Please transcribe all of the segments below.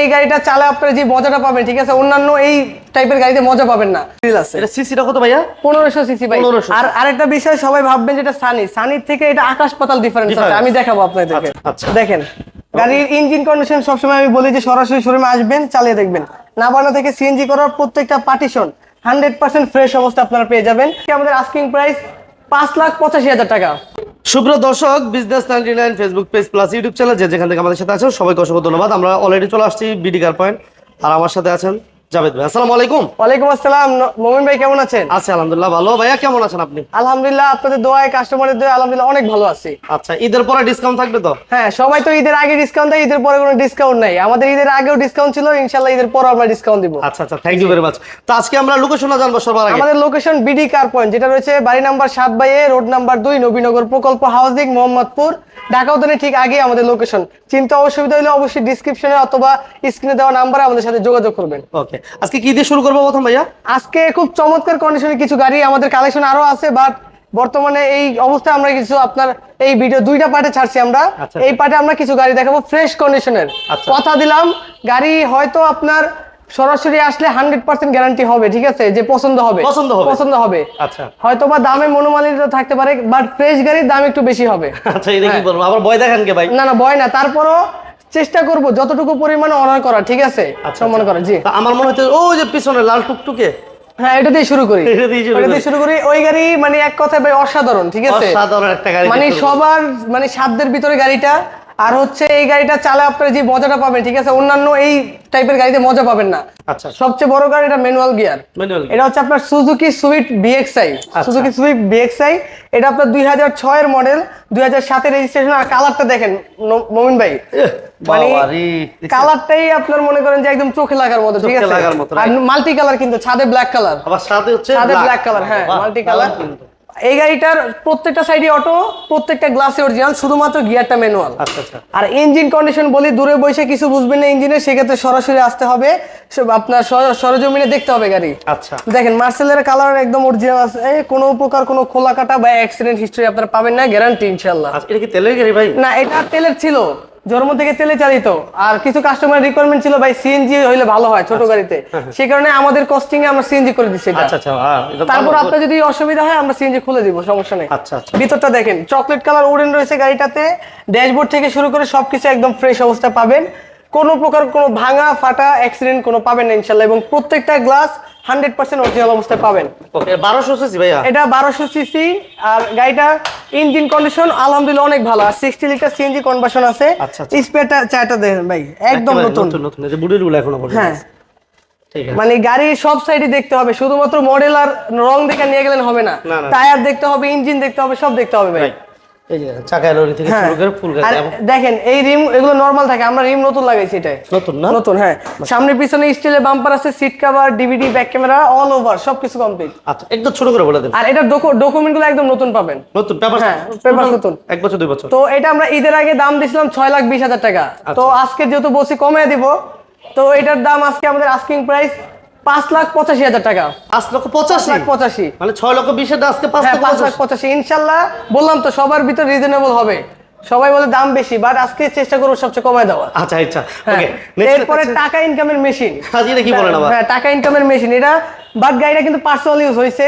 এই গাড়িটা চালে আপনারা যে মজাটা পাবেন ঠিক আছে? অন্যান্য এই টাইপের গাড়িতে মজা পাবেন না। এটা সিসিটা কত ভাইয়া? পনেরোশো সিসি ভাই। আর আরেকটা বিষয় সবাই ভাববেন যেটা সানি সানির থেকে এটা আকাশ পাতাল ডিফারেন্স আছে। আমি দেখাবো আপনাদেরকে। আচ্ছা, আচ্ছা। দেখেন গাড়ির ইঞ্জিন কন্ডিশন সবসময় আমি বলি যে সরাসরি শোরুমে আসবেন চালিয়ে দেখবেন। নাবানা থেকে সিএনজি করার প্রত্যেকটা পার্টিশন হান্ড্রেড পার্সেন্ট ফ্রেশ অবস্থা আপনারা পেয়ে যাবেন। আমাদের আস্কিং প্রাইস পাঁচ লাখ পঁচাশি হাজার টাকা। সুপ্রিয় দর্শক business ninety nine Facebook page plus YouTube channel যে যেখান থেকে আমাদের সাথে আছেন, সবাইকে অসংখ্য ধন্যবাদ। আমরা অলরেডি চলে আসছি বিডি পয়েন্ট আর আমার সাথে আছেন জাভেদ ভাই আসসালামু আলাইকুম। ওয়ালাইকুম আসসালাম। মোমিন ভাই কেমন আছেন? আছি আলহামদুলিল্লাহ ভালো। ভাইয়া কেমন আছেন আপনি? আলহামদুলিল্লাহ আপনাদের দোয়ায় কাস্টমারের দোয়ায় আলহামদুলিল্লাহ অনেক ভালো আছি। আচ্ছা ঈদের পরে ডিসকাউন্ট থাকবে তো? হ্যাঁ সবাই তো ঈদের আগে ডিসকাউন্ট দেয় ঈদের পরে কোনো ডিসকাউন্ট নাই। আমাদের ঈদের আগেও ডিসকাউন্ট ছিল ইনশাল্লাহ ঈদের পর আমরা ডিসকাউন্ট দিব। আচ্ছা আচ্ছা থ্যাংক ইউ ভেরি মাচ তো আজকে আমরা লোকেশনে জানব সবার আগে। আমাদের লোকেশন বিডি কার পয়েন্ট যেটা রয়েছে বাড়ি নাম্বার সাত বাই এ রোড নাম্বার দুই নবীনগর প্রকল্প হাউজিং মোহাম্মদপুর। ঢাকা উদ্যানে ঠিক আগে আমাদের লোকেশন চিন্তা অসুবিধা হলে অবশ্যই ডিসক্রিপশনে অথবা স্ক্রিনে দেওয়া নাম্বারে আমাদের সাথে যোগাযোগ করবেন। ওকে আজকে কি দিয়ে শুরু করব প্রথম ভাইয়া? আজকে খুব চমৎকার কন্ডিশনে কিছু গাড়ি আমাদের কালেকশন আরও আছে বাট বর্তমানে এই অবস্থায় আমরা কিছু আপনার এই ভিডিও দুইটা পার্টে ছাড়ছি আমরা। আচ্ছা। এই পার্টে আমরা কিছু গাড়ি দেখাবো ফ্রেশ কন্ডিশনের আচ্ছা। কথা দিলাম গাড়ি হয়তো আপনার সরাসরি আসলে হান্ড্রেড পার্সেন্ট গ্যারান্টি হবে ঠিক আছে? যে পছন্দ হবে। পছন্দ হবে। পছন্দ হবে। আচ্ছা। হয়তো বা দামে মনোমালিন্য থাকতে পারে বাট ফ্রেশ গাড়ির দাম একটু বেশি হবে। আচ্ছা এটা কি। বলব? আবার ভয় দেখান কে ভাই? না না ভয় না। তারপরও চেষ্টা করব যতটুকু পরিমাণে অর্ডার করা ঠিক আছে? আচ্ছা, মনে করা জি। আমার মনে হচ্ছে ও যে পিছনে লাল টুকটুকে। হ্যাঁ এটা দিয়ে শুরু করি। এটা দিয়ে শুরু করি। ওই গাড়ি মানে এক কথায় ভাই অসাধারণ ঠিক আছে? অসাধারণ একটা গাড়ি মানে। সবার মানে সাধ্যের ভিতরে গাড়িটা আর হচ্ছে এই গাড়িটা চালে আপনারা যে মজাটা পাবেন ঠিক আছে? অন্যান্য এই টাইপের গাড়িতে মজা পাবেন না। আচ্ছা। সবচেয়ে বড় গাড়ি এটা ম্যানুয়াল গিয়ার এটা হচ্ছে আপনার Suzuki Swift BXI. Suzuki Swift BXI এটা আপনার দুই হাজার ছয়ের মডেল দুই হাজার সাতের রেজিস্ট্রেশন আর কালারটা দেখেন মমিন ভাই। মানে কালারটাই আপনার মনে করেন যে একদম চোখে লাগার মতো ঠিক আছে? আর মাল্টি কালার কিন্তু ছাদে ব্ল্যাক কালার আবার হচ্ছে সাদা ব্ল্যাক কালার হ্যাঁ মাল্টি কালার কিন্তু। এই গাড়িটার প্রত্যেকটা সাইডে অটো প্রত্যেকটা গ্লাসে অরিজিনাল শুধুমাত্র গিয়ারটা ম্যানুয়াল আচ্ছা আচ্ছা। আর ইঞ্জিন কন্ডিশন বলি দূরে বসে কিছু বুঝবেন না ইঞ্জিনের সেক্ষেত্রে সরাসরি আসতে হবে। সব আপনার সর- সরজমিনে দেখতে হবে গাড়ি। আচ্ছা। দেখেন মার্সেলের কালার একদম অরিজিনাল আছে। এই কোনো প্রকার কোনো খোলা কাটা বা অ্যাক্সিডেন্ট হিস্টরি আপনারা পাবেন না গ্যারান্টি ইনশাল্লাহ এটা কি তেলের গাড়ি ভাই? না এটা তেলের ছিল। জন্ম থেকে তেলে চালিত। আর কিছু কাস্টমার রিকোয়ারমেন্ট ছিল ভাই সিএনজি হইলে ভালো হয় ছোট গাড়িতে। সেই কারণে আমাদের কস্টিং এ আমরা সিএনজি করে দিচ্ছি আচ্ছা আচ্ছা হ্যাঁ, তারপর। আপনার যদি অসুবিধা হয় আমরা সিএনজি খুলে দিব সমস্যা নেই। আচ্ছা আচ্ছা। ভিতরটা দেখেন চকলেট কালার উডেন রয়েছে গাড়িটাতে। ড্যাশবোর্ড থেকে শুরু করে সবকিছু একদম ফ্রেশ অবস্থা পাবেন। কোনো প্রকার কোনো ভাঙা ফাটা অ্যাক্সিডেন্ট কোনো পাবেন না ইনশাল্লাহ। এবং প্রত্যেকটা গ্লাস হান্ড্রেড পার্সেন্ট অরিজিনাল অবস্থায় পাবেন। বারোশো সিসি ভাইয়া? এটা বারোশো সিসি আর গাড়িটা ইঞ্জিন কন্ডিশন আলহামদুলিল্লাহ অনেক ভালো। আর সিক্সটি লিটার সিএনজি কনভার্সন আছে। আচ্ছা, আচ্ছা। স্পেয়ারটা চারটা দেখেন ভাই একদম নতুন। নতুন বুড়িরগুলো এখনও হ্যাঁ। মানে গাড়ির সব সাইডে দেখতে হবে। শুধুমাত্র মডেল আর রং দেখে নিয়ে গেলেন হবে না। টায়ার দেখতে হবে ইঞ্জিন দেখতে হবে সব দেখতে হবে ভাই। হ্যাঁ। দেখেন এই রিম এগুলো নরমাল থাকে আমরা রিম নতুন লাগাইছি এটাই। নতুন না? নতুন হ্যাঁ। সামনে পিছনে স্টিলের বাম্পার আছে seat cover DVD back camera all over সবকিছু কমপ্লিট আচ্ছা একদম ছোট করে বলে দেন। আরগুলো একদম নতুন পাবেন। নতুন পেপার হ্যাঁ, papers নতুন। এক বছর দুই বছর। তো এটা আমরা ঈদের আগে দাম দিছিলাম ছয় লাখ বিশ হাজার টাকা। তো আজকে যেহেতু বলছি কমে দিব তো এটার দাম আজকে আমাদের আস্কিং প্রাইস পাঁচ লাখ পঁচাশি হাজার টাকা। পাঁচ লক্ষ পাঁচ পঁচাশি লাখ পঁচাশি। মানে ছয় লক্ষ বিশের আজকে পাঁচ হ্যাঁ লাখ পঁচাশি। ইনশাল্লাহ বললাম তো সবার ভিতর রিজনেবল হবে। সবাই বলে দাম বেশি বাট আজকে চেষ্টা করব সবচেয়ে কমায় দেওয়া আচ্ছা আচ্ছা হ্যাঁ এরপরে টাকা ইনকামের মেশিন এটা কি বলেন হ্যাঁ টাকা ইনকামের মেশিন এটা বাট গাড়িটা কিন্তু পার্সোনাল ইউজ হয়েছে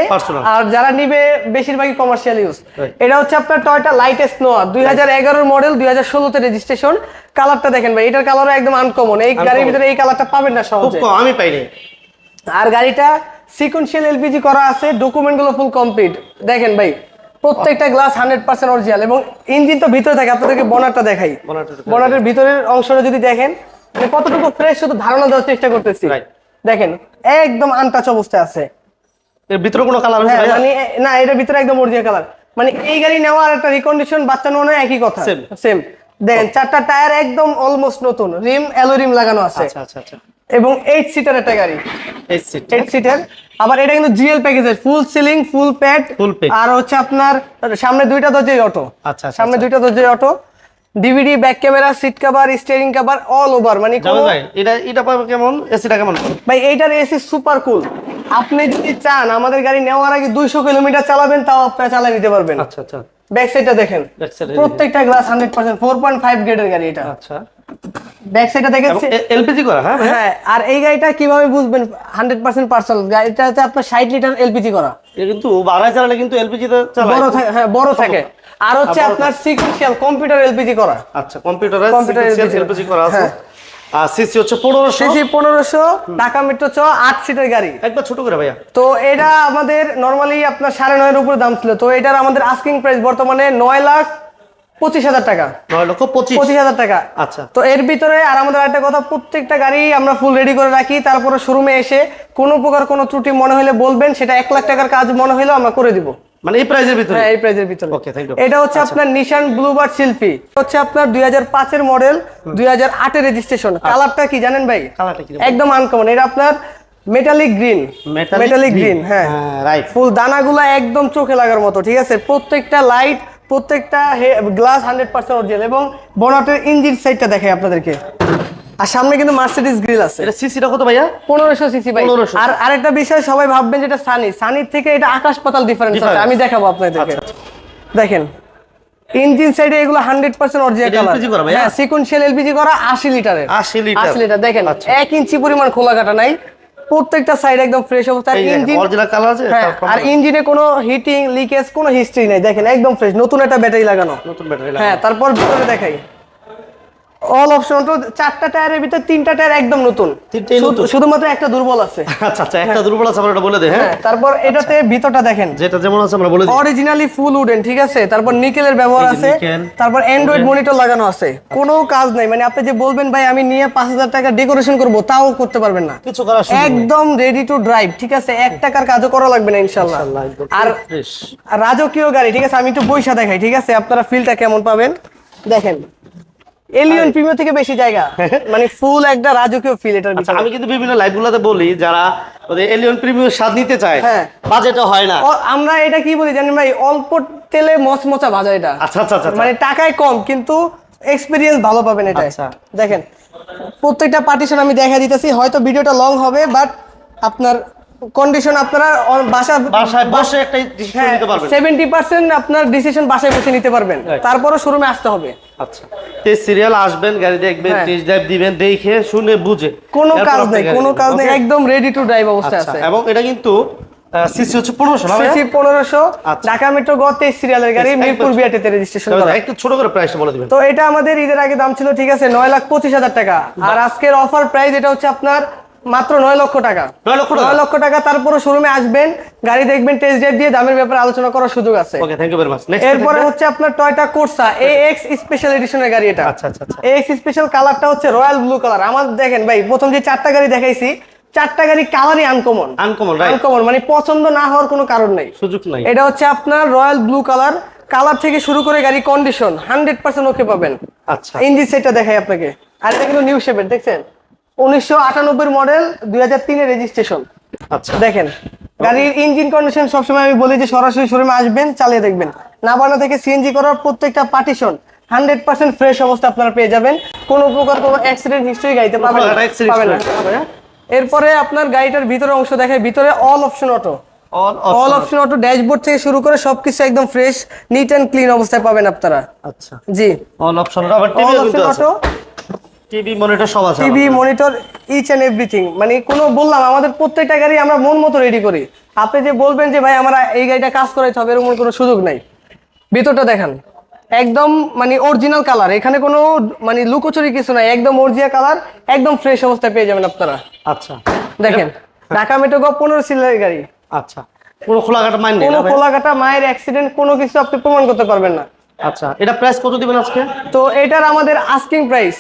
আর যারা নিবে বেশিরভাগই কমার্শিয়াল ইউজ এটা হচ্ছে আপনার টয়টা লাইটেস্ট নোয়া দুই হাজার এগারোর মডেল দুই হাজার ষোলোতে রেজিস্ট্রেশন কালারটা দেখেন ভাই এটার কালারও একদম আনকমন এই গাড়ির ভিতরে এই কালারটা পাবেন না সহজে। আমি পাইনি। আর গাড়িটা সিকোয়েন্সিয়াল এলপিজি করা আছে ডকুমেন্টগুলো ফুল কমপ্লিট দেখেন ভাই প্রত্যেকটা গ্লাস হান্ড্রেড পার্সেন্ট অরিজিনাল এবং ইঞ্জিন তো ভিতরে থাকে আপনাদেরকে বনারটা দেখাই। বনারের ভিতরের অংশটা যদি দেখেন মানে কতটুকু ফ্রেশ শুধু ধারণা দেওয়ার চেষ্টা করতেছি. দেখেন একদম আনটাচ অবস্থায় আছে। এর ভিতরে কোনো কালার হ্যাঁ মানে না এটার ভিতরে একদম অরিজিনাল কালার মানে এই গাড়ি নেওয়া আর একটা রিকন্ডিশন বাচ্চা নেওয়া একই কথা। সেম দেখেন চারটা টায়ার একদম অলমোস্ট নতুন। রিম অ্যালো রিম লাগানো আছে। আচ্ছা আচ্ছা আচ্ছা। এবং এইট সিটার একটা গাড়ি। এইট সিটার আবার এটা কিন্তু জিএল প্যাকেজের full ceiling full pad pack। আর হচ্ছে আপনার সামনে দুইটা দরজাই অটো আচ্ছা, আচ্ছা, সামনে আচ্ছা। দুইটা দরজাই auto DVD back camera seat cover steering cover all over মানে ভাই এটা এটা পাবে কেমন? এসিটা কেমন? ভাই এইটার এসি সুপার কুল আপনি যদি চান আমাদের গাড়ি নেওয়ার আগে দুইশো কিলোমিটার চালাবেন তাও আপনারা চালিয়ে নিতে পারবেন। আচ্ছা আচ্ছা। ব্যাক সাইডটা দেখেন। প্রত্যেকটা glass hundred percent four point five গ্রেডের গাড়ি এটা। আচ্ছা। ব্যাক সাইডটা দেখেন এলপিজি করা হ্যাঁ হ্যাঁ আর এই গাড়িটা কীভাবে বুঝবেন? হান্ড্রেড পার্সেন্ট পার্সেল গাড়িটা হচ্ছে আপনার ষাট লিটার এলপিজি করা। কিন্তু বাংলায় চালালে কিন্তু এলপিজি তে চালায়। বড় থাকে হ্যাঁ বড় থাকে। আর হচ্ছে আপনার সিকুয়েন্সিয়াল কম্পিউটার এলপিজি করা। আচ্ছা কম্পিউটারে Computer এলপিজি করা আছে? হ্যাঁ। আর সিসি হচ্ছে পনেরোশো। সিসি পনেরোশো ঢাকা মেট্রো চ আট সিটের গাড়ি। একবার ছোট করে ভাইয়া। তো এটা আমাদের নর্মালি আপনার উপরে দাম ছিল। তো এটার আমাদের আস্কিং প্রাইস বর্তমানে লাখ পঁচিশ হাজার টাকা। নয় লক্ষ পঁচিশ। পঁচিশ হাজার টাকা। আচ্ছা। তো এর ভিতরে আর আমাদের একটা কথা প্রত্যেকটা গাড়ি আমরা ফুল রেডি করে রাখি। তারপরে শোরুমে এসে কোনো প্রকার কোনো ত্রুটি মনে হলে বলবেন সেটা এক লাখ টাকার কাজ মনে হলেও আমরা করে দিব। মানে এই প্রাইজের ভিতরে? হ্যাঁ এই প্রাইজের ভিতরে। Okay, thank you. এটা হচ্ছে আপনার নিশান ব্লুবার্ড শিল্পী হচ্ছে আপনার দুই হাজার পাঁচের মডেল দুই হাজার আটের রেজিস্ট্রেশন কালারটা কি জানেন ভাই? কালারটা কি একদম আনকমন এটা আপনার মেটালিক গ্রিন মেটালিক গ্রিন হ্যাঁ। রাইট ফুল দানাগুলা একদম চোখে লাগার মতো ঠিক আছে? প্রত্যেকটা লাইট প্রত্যেকটা গ্লাস হান্ড্রেড পার্সেন্ট অরিজিনাল এবং বনাটের ইঞ্জিন সাইডটা দেখে আপনাদেরকে। আর সামনে কিন্তু মার্সিডিস গ্রিল আছে। এটা সিসিটা কত ভাইয়া? পনেরোশো সিসি ভাই। 1500 আর আরেকটা বিষয় সবাই ভাববেন যেটা সানি সানির থেকে এটা আকাশ পাতাল ডিফারেন্স আছে। আমি দেখাবো আপনাদেরকে। আচ্ছা, দেখেন ইঞ্জিন সাইডে এগুলো হান্ড্রেড পার্সেন্ট অরিজিনাল কালার? হ্যাঁ সিকুয়েন্সিয়াল এলপিজি করা আশি লিটারের। 80 লিটার। আশি লিটার। দেখেন আচ্ছা। এক ইঞ্চি পরিমাণ খোলা কাটা নাই। প্রত্যেকটা সাইড একদম ফ্রেশ অবস্থা। ইঞ্জিন অরিজিনাল কালার আছে হ্যাঁ আর ইঞ্জিনে কোনো হিটিং লিকেজ কোনো হিস্ট্রি নাই। দেখেন একদম ফ্রেশ নতুন একটা ব্যাটারি লাগানো। নতুন ব্যাটারি হ্যাঁ তারপর ভিতরে দেখাই। অল অপশন তো চারটা টায়ারের ভিতরে তিনটা টায়ার একদম নতুন? শুধুমাত্র একটা দুর্বল আছে। আচ্ছা আচ্ছা একটা দুর্বল আছে আমরা এটা বলে দেই হ্যাঁ? হ্যাঁ তারপর এটাতে ভিতরটা দেখেন। যেটা যেমন আছে আমরা বলে দিই। অরিজিনালি ফুল উডেন ঠিক আছে? তারপর নিকেলের ব্যবহার আছে। তারপর অ্যান্ড্রয়েড মনিটর লাগানো আছে। কোনো কাজ নাই। মানে আপনি যে বলবেন ভাই আমি নিয়ে পাঁচ হাজার টাকা ডেকোরেশন করব তাও করতে পারবেন না। কিছু করার সুযোগ একদম রেডি টু ড্রাইভ ঠিক আছে? এক টাকার কাজও করা লাগবে না ইনশাল্লাহ আল্লাহ, আর রাজকীয় গাড়ি ঠিক আছে? আমি একটু বৈশা দেখাই ঠিক আছে? আপনারা ফিলটা কেমন পাবেন? দেখেন এলিয়ন প্রিমিয়ার থেকে বেশি জায়গা। মানে ফুল একটা রাজকীয় ফিল এটার আচ্ছা আমি কিন্তু বিভিন্ন লাইভ গুলাতে বলি যারা এলিয়ন প্রিমিয়ার স্বাদ নিতে চায় হ্যাঁ। বাজেটও হয় না। আমরা এটা কি বলি জানেন ভাই? অল্প তেলে মচমচা ভাজা এটা। আচ্ছা আচ্ছা আচ্ছা মানে টাকায় কম কিন্তু এক্সপিরিয়েন্স ভালো পাবেন এটা আচ্ছা। দেখেন প্রত্যেকটা পার্টিশন আমি দেখা দিতেছি হয়তো ভিডিওটা লং হবে বাট আপনার কন্ডিশন আপনারা বাসা বাসায় বসে একটা ডিসিশন হ্যাঁ, নিতে পারবেন। সেভেন্টি পার্সেন্ট আপনার ডিসিশন বাসায় বসে নিতে পারবেন। শোরুমে আসতে হবে। আচ্ছা। এই সিরিয়াল আসবেন গাড়ি দেখবেন হ্যাঁ। টেস্ট ড্রাইভ দিবেন দেখে শুনে বুঝে। কোনো কাজ নেই কোনো কাজ নেই একদম রেডি টু ড্রাইভ অবস্থায় আচ্ছা, আছে। এবং এটা কিন্তু সিসি হচ্ছে পনেরোশো না ভাইয়া? সিসি পনেরোশো আচ্ছা। ঢাকা মেট্রো গ সিরিয়ালের গাড়ি মিরপুর বিআরটিতে রেজিস্ট্রেশন করা। একটু ছোট করে প্রাইসটা বলে দিবেন। তো এটা আমাদের ঈদের আগে দাম ছিল ঠিক আছে নয় লাখ পঁচিশ হাজার টাকা। আর আজকের অফার প্রাইস এটা হচ্ছে আপনার মাত্র নয় লক্ষ টাকা। নয় লক্ষ টাকা? নয় লক্ষ টাকা তারপরে শোরুমে আসবেন গাড়ি দেখবেন টেস্ট ড্রাইভ দিয়ে দামের ব্যাপারে আলোচনা করার সুযোগ আছে। Okay thank you very much এরপরে হচ্ছে আপনার টয়টা কোর্সা এক্স স্পেশাল এডিশনের গাড়ি এটা। আচ্ছা, আচ্ছা, এক্স স্পেশাল কালারটা হচ্ছে রয়্যাল ব্লু কালার আমার দেখেন ভাই প্রথম যে চারটা গাড়ি দেখাইছি চারটা গাড়ি কালারই আনকমন আনকমন রাইট আনকমন মানে পছন্দ না হওয়ার কোনো কারণ নেই। সুযোগ নাই। এটা হচ্ছে আপনার রয়্যাল ব্লু কালার কালার থেকে শুরু করে গাড়ি কন্ডিশন হান্ড্রেড পার্সেন্ট ওকে পাবেন। আচ্ছা। ইঞ্জিন সেটটা দেখাই আপনাকে। আর এটা কিন্তু নিউ শেপের দেখছেন? উনিশশো আটানব্বই মডেল দুই হাজার তিনের রেজিস্ট্রেশন আচ্ছা। দেখেন গাড়ির ইঞ্জিন কন্ডিশন সবসময় আমি বলি যে সরাসরি শোরুমে আসবেন চালিয়ে দেখবেন। নাবানা থেকে সিএনজি করার প্রত্যেকটা পার্টিশন হান্ড্রেড পার্সেন্ট ফ্রেশ অবস্থা আপনারা পেয়ে যাবেন। কোনো প্রকার কোনো অ্যাক্সিডেন্ট হিস্ট্রি গাড়িতে পাবেন না। এরপরে আপনার গাড়িটার ভিতরে অংশ দেখায় ভিতরে all option auto all option auto dashboard থেকে শুরু করে সবকিছু একদম ফ্রেশ নিট অ্যান্ড ক্লিন অবস্থায় পাবেন আপনারা। আচ্ছা। জি। All option auto TV monitor সব আছে TV monitor each and everything মানে কোনো বললাম আমাদের প্রত্যেকটা গাড়ি আমরা মন মতো রেডি করি। আপনি যে বলবেন যে ভাই আমরা এই গাড়িটা কাজ করাইতে হবে এরকম কোনো সুযোগ নাই। ভিতরটা দেখান একদম মানে অরিজিনাল কালার এখানে কোনো মানে লুকোচুরি কিছু নাই একদম অরিজিনাল কালার একদম ফ্রেশ অবস্থায় পেয়ে যাবেন আপনারা। আচ্ছা। দেখেন ঢাকা মেট্রো গো পনেরো সিলের গাড়ি। আচ্ছা। পুরো খোলাঘাটা মাইন কোনো? খোলাকাটা মায়ের অ্যাক্সিডেন্ট কোনো কিছু আপনি প্রমাণ করতে পারবেন না। আচ্ছা এটা প্রাইস কত দিবেন আজকে? তো এটার আমাদের আস্কিং প্রাইস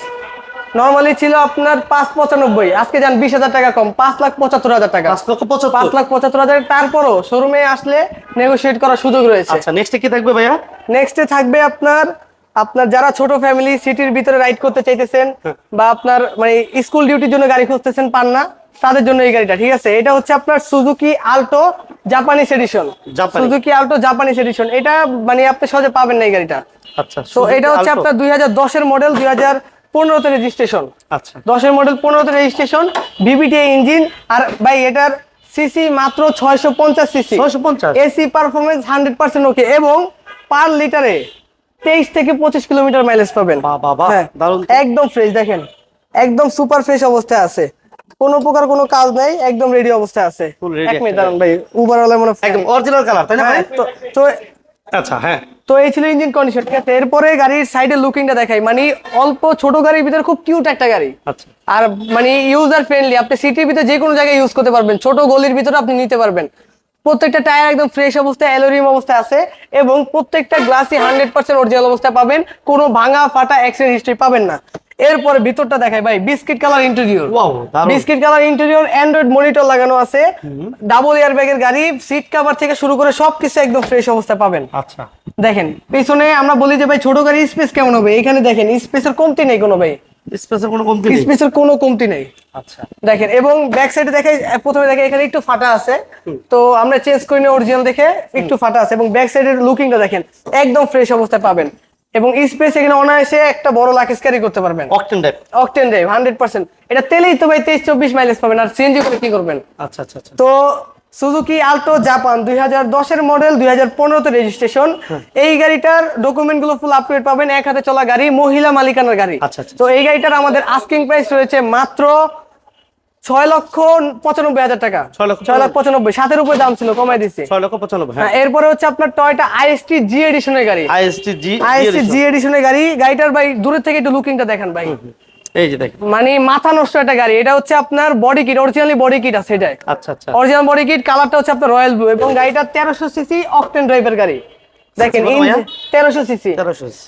নর্মালি ছিল আপনার পাঁচ পঁচানব্বই আজকে যান বিশ হাজার টাকা কম পাঁচ লাখ পঁচাত্তর হাজার টাকা। পাঁচ লক্ষ পাঁচ পঁচাত্তর লাখ পঁচাত্তর হাজার তারপরও শোরুমে আসলে নেগোশিয়েট করার সুযোগ রয়েছে। আচ্ছা নেক্সটে কি থাকবে ভাইয়া? নেক্সটে থাকবে আপনার আপনার যারা ছোট ফ্যামিলি সিটির ভিতরে রাইড করতে চাইতেছেন হ্যাঁ। বা আপনার মানে স্কুল ডিউটির জন্য গাড়ি খুঁজতেছেন পান না তাদের জন্য এই গাড়িটা ঠিক আছে? এটা হচ্ছে আপনার Suzuki Alto Japanese edition Suzuki Alto Japanese edition এটা মানে আপনি সহজে পাবেন না এই গাড়িটা। আচ্ছা তো এটা হচ্ছে আপনার দুই হাজার দশের মডেল দুই হাজার পনেরোতে রেজিস্ট্রেশন আচ্ছা। দশের মডেল পনেরোতে রেজিস্ট্রেশন ভিভিটি ইঞ্জিন আর ভাই এটার সিসি মাত্র ছয়শো পঞ্চাশ সিসি ছয়শো পঞ্চাশ। AC performance hundred percent okay এবং পার লিটারে তেইশ থেকে পঁচিশ কিলোমিটার মাইলেজ পাবেন। হ্যাঁ। একদম ফ্রেশ দেখেন একদম সুপার ফ্রেশ অবস্থায় আছে। কোনো প্রকার কোনো কাজ নাই একদম রেডি অবস্থায় আছে। এক মিনিট দাঁড়ান ভাই উবার মনে একদম অরিজিনাল কালার তাই না? হ্যাঁ, তো আচ্ছা হ্যাঁ। তো এই ছিল ইঞ্জিন কন্ডিশন ঠিক আছে? এরপরে গাড়ির সাইডের লুকিংটা দেখাই। মানে অল্প ছোট গাড়ির ভিতরে খুব কিউট একটা গাড়ি। আচ্ছা। আর মানে ইউজার ফ্রেন্ডলি আপনি সিটির ভিতরে যে কোনো জায়গায় ইউজ করতে পারবেন। ছোট গলির ভিতরে আপনি নিতে পারবেন। প্রত্যেকটা টায়ার একদম ফ্রেশ অবস্থায় অ্যালোরিম অবস্থায় আছে এবং প্রত্যেকটা গ্লাসই হান্ড্রেড পার্সেন্ট অরিজিনাল অবস্থায় পাবেন। কোনো ভাঙা ফাটা অ্যাক্সিডেন্ট হিস্ট্রি পাবেন না। এরপরে ভিতরটা দেখাই ভাই biscuit colour interior biscuit colour interior android monitor লাগানো আছে। ডাবল এয়ার ব্যাগের গাড়ি সিট কভার থেকে শুরু করে সবকিছু একদম ফ্রেশ অবস্থায় পাবেন। আচ্ছা। দেখেন পিছনে আমরা বলি যে ভাই ছোট গাড়ি স্পেস কেমন হবে? এখানে দেখেন স্পেসের কমতি নেই কোনো ভাই। স্পেসের কোনো কমতি নেই? স্পেসের কোনো কমতি নেই। আচ্ছা। দেখেন এবং ব্যাক সাইডে দেখে প্রথমে দেখে এখানে একটু ফাটা আছে। তো আমরা চেঞ্জ করে নিয়ে অরিজিনাল দেখে একটু ফাটা আছে এবং ব্যাক সাইডের লুকিংটা দেখেন একদম ফ্রেশ অবস্থায় পাবেন। এবং স্পেস এখানে অনায়াসে একটা বড় লাকেজ ক্যারি করতে পারবেন। Octane type octane drive hundred percent এটা তেলেই তো ভাই তেইশ চব্বিশ মাইলেজ পাবেন আর সিএনজি করে কি করবেন? আচ্ছা আচ্ছা আচ্ছা। তো সুজুকি আলটো জাপান দুই হাজার দশের মডেল দুই হাজার পনেরোতে রেজিস্ট্রেশন এই গাড়িটার ডকুমেন্টগুলো ফুল আপডেট পাবেন এক হাতে চলা গাড়ি মহিলা মালিকানার গাড়ি। আচ্ছা, আচ্ছা। তো এই গাড়িটার আমাদের আস্কিং প্রাইস রয়েছে মাত্র ছয় লক্ষ পঁচানব্বই হাজার টাকা। ছয় লক্ষ ছয় লাখ পঁচানব্বই। সাতের উপরে দাম ছিল কমাই দিচ্ছে। ছয় লক্ষ পঁচানব্বই হ্যাঁ। হ্যাঁ এরপরে হচ্ছে আপনার টয়টা আইএসটি জি এডিশনের গাড়ি। আইএসটি জি আইএসটি জি এডিশনের গাড়ি। গাড়িটার ভাই দূরের থেকে একটু লুকিংটা দেখেন ভাই। এই যে দেখেন। মানে মাথা নষ্ট একটা গাড়ি। এটা হচ্ছে আপনার body kit originally body kit আছে এটাই আচ্ছা আচ্ছা। অরিজিনাল বডি কিট কালারটা হচ্ছে আপনার রয়্যাল ব্লু এবং গাড়িটা তেরোশো সিসি অকটেন ড্রাইভের গাড়ি। দেখেন তেরোশো সিসি।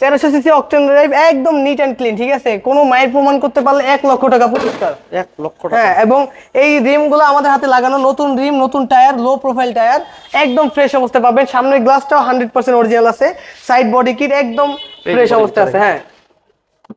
তেরোশো সিসি। অকটেন ড্রাইভ একদম নিট অ্যান্ড ক্লিন ঠিক আছে? কোনো মায়ের প্রমাণ করতে পারলে এক লক্ষ টাকা পুরস্কার। এক লক্ষ টাকা। হ্যাঁ এবং এই রিমগুলো আমাদের হাতে লাগানো নতুন রিম নতুন টায়ার লো প্রোফাইল টায়ার একদম ফ্রেশ অবস্থায় পাবেন। সামনের গ্লাসটাও হান্ড্রেড পার্সেন্ট অরিজিনাল আছে। সাইড বডি কিট একদম ফ্রেশ অবস্থায় আছে হ্যাঁ।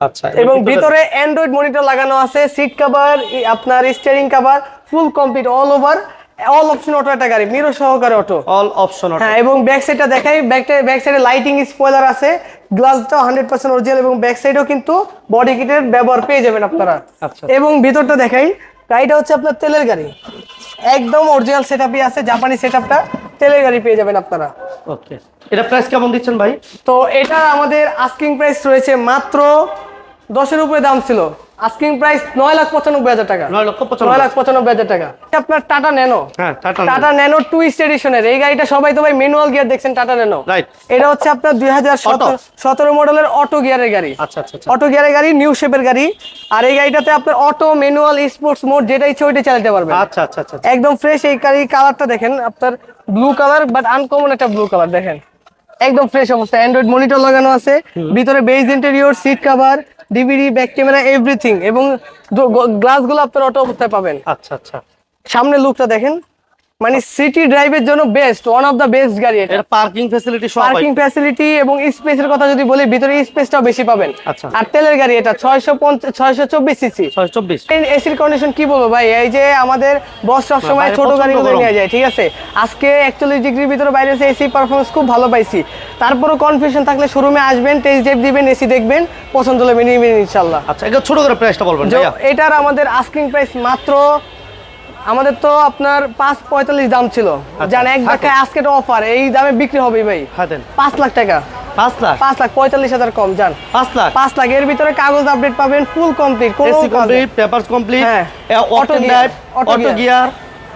আচ্ছা এবং ভিতরে অ্যান্ড্রয়েড মনিটর লাগানো আছে সিট কভার আপনার steering cover full complete all over all option auto একটা গাড়ি মিরর সহকারে অটো অল অপশন হ্যাঁ এবং ব্যাক সাইডটা দেখাই ব্যাকটা ব্যাক সাইডে লাইটিং স্পয়লার আছে। গ্লাসটাও হান্ড্রেড পার্সেন্ট অরিজিনাল এবং ব্যাক সাইডেও কিন্তু বডি কিটের ব্যবহার পেয়ে যাবেন আপনারা। আচ্ছা। এবং ভিতরটা দেখাই গাড়িটা হচ্ছে আপনার তেলের গাড়ি। একদম অরিজিনাল সেটআপই আছে জাপানি সেটআপটা তেলের গাড়ি পেয়ে যাবেন আপনারা। ওকে এটা প্রাইস কেমন দিচ্ছেন ভাই? তো এটা আমাদের আস্কিং প্রাইস রয়েছে মাত্র দশের উপরে দাম ছিল। আস্কিং প্রাইস নয় লাখ পঁচানব্বই হাজার টাকা। নয় লক্ষ নয় লাখ পঁচানব্বই হাজার টাকা। আপনার টাটা ন্যানো হ্যাঁ টাটা ন্যানো টুইস্ট এডিশনের এই গাড়িটা সবাই তো ভাই ম্যানুয়াল গিয়ার দেখছেন টাটা ন্যানো. এটা হচ্ছে আপনার দুই হাজার? সতেরো মডেলের অটো গিয়ারের গাড়ি। আচ্ছা আচ্ছা আচ্ছা। অটো গিয়ারের গাড়ি নিউ শেপের গাড়ি। আর এই গাড়িটাতে আপনার অটো ম্যানুয়াল স্পোর্টস মোড যেটা ইচ্ছে ওইটা চালাতে পারবেন। আচ্ছা আচ্ছা আচ্ছা একদম ফ্রেশ এই গাড়ি কালারটা দেখেন আপনার ব্লু কালার বাট আনকমন একটা ব্লু কালার দেখেন। একদম ফ্রেশ অবস্থা। অ্যান্ড্রয়েড মনিটর লাগানো আছে। ভিতরে beige interior seat cover DVD back camera everything এবং গ্লাসগুলো আপনার অটো অবস্থায় পাবেন। আচ্ছা আচ্ছা। সামনে লুকটা দেখেন। মানে সিটি ড্রাইভের জন্য best one of the best গাড়ি এটা। পার্কিং ফ্যাসিলিটি সব পার্কিং ফ্যাসিলিটি এবং স্পেসের কথা যদি বলি ভিতরে স্পেসটাও বেশি পাবেন। আচ্ছা। আর তেলের গাড়ি এটা ছয়শো ছয়শো চব্বিশ সিসি ছয় চব্বিশ। এসির কন্ডিশন কি বলব ভাই? এই যে আমাদের বস সব সময় ছোট প্রচণ্ড গাড়িগুলো নিয়ে যায় ঠিক আছে? আজকে একচল্লিশ ডিগ্রির ভিতরে বাইরে এসে এসি পারফরমেন্স খুব ভালো পাইছি। তারপরও কনফিউশন থাকলে শোরুমে আসবেন টেস্ট ড্রাইভ দিবেন এসি দেখবেন পছন্দ হলে মেনে নেবেন ইনশাল্লাহ আচ্ছা এটা ছোট করে প্রাইসটা বলবেন যে ভাইয়া। এটার আমাদের আস্কিং প্রাইস মাত্র আমাদের তো আপনার পাঁচ পঁয়তাল্লিশ দাম ছিল। জান এক থাকুক। আজকে অফার এই দামে বিক্রি হবে ভাই। পাঁচ লাখ টাকা। পাঁচ লাখ? পাঁচ লাখ পঁয়তাল্লিশ হাজার কম যান পাঁচ লাখ? পাঁচ লাখ এর ভিতরে কাগজ আপডেট পাবেন full complete complete papers complete. Auto Auto gear, drive auto auto gear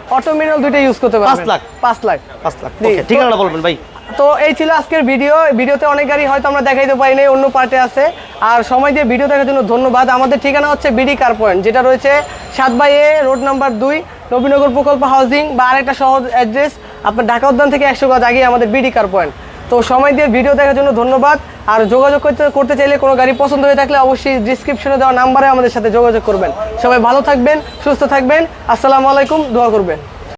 auto মিনাল দুইটা ইউজ করতে পারবেন। লাখ? পাঁচ লাখ। পাঁচ লাখ। জি, তো- ঠিকানাটা বলবেন ভাই। তো এই ছিল আজকের ভিডিও ভিডিওতে অনেক গাড়ি হয়তো আমরা দেখাইতে পারি নাই অন্য পার্টে আছে। আর সময় দিয়ে ভিডিও দেখার জন্য ধন্যবাদ। আমাদের ঠিকানা হচ্ছে বিডি কার পয়েন্ট যেটা রয়েছে সাত বাই এ রোড নাম্বার দুই নবীনগর প্রকল্প হাউজিং বা আরেকটা সহজ অ্যাড্রেস, আপনার ঢাকা উদ্যান থেকে একশো গজ আগে আমাদের বিডি কার পয়েন্ট তো সময় দিয়ে ভিডিও দেখার জন্য ধন্যবাদ। আর যোগাযোগ করতে করতে চাইলে কোনো গাড়ি পছন্দ হয়ে থাকলে অবশ্যই ডিসক্রিপশনে দেওয়া নাম্বারে আমাদের সাথে যোগাযোগ করবেন। সবাই ভালো থাকবেন, সুস্থ থাকবেন। আসসালামু আলাইকুম, দোয়া করবেন।